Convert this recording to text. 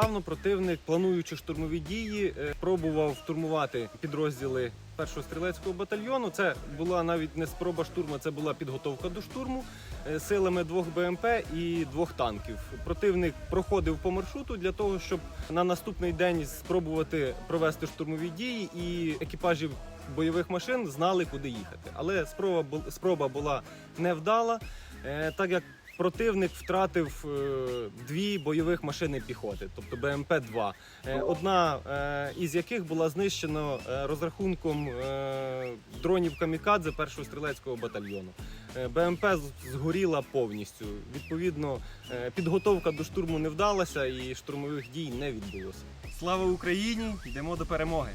противник, плануючи штурмові дії, е, пробував штурмувати підрозділи першого стрілецького батальйону. Це була навіть не спроба штурму, це була підготовка до штурму е, силами двох БМП і двох танків. Противник проходив по маршруту для того, щоб на наступний день спробувати провести штурмові дії, і екіпажі бойових машин знали, куди їхати. Але спроба спроба була невдала, е, так як противник втратив е, дві бойових машини піхоти, тобто БМП-2. Е, Одна е, із яких була знищена розрахунком дронів камікадзе першого стрілецького батальйону. БМП згоріла повністю. Відповідно, підготовка до штурму не вдалася і штурмових дій не відбулося. Слава Україні! Йдемо до перемоги!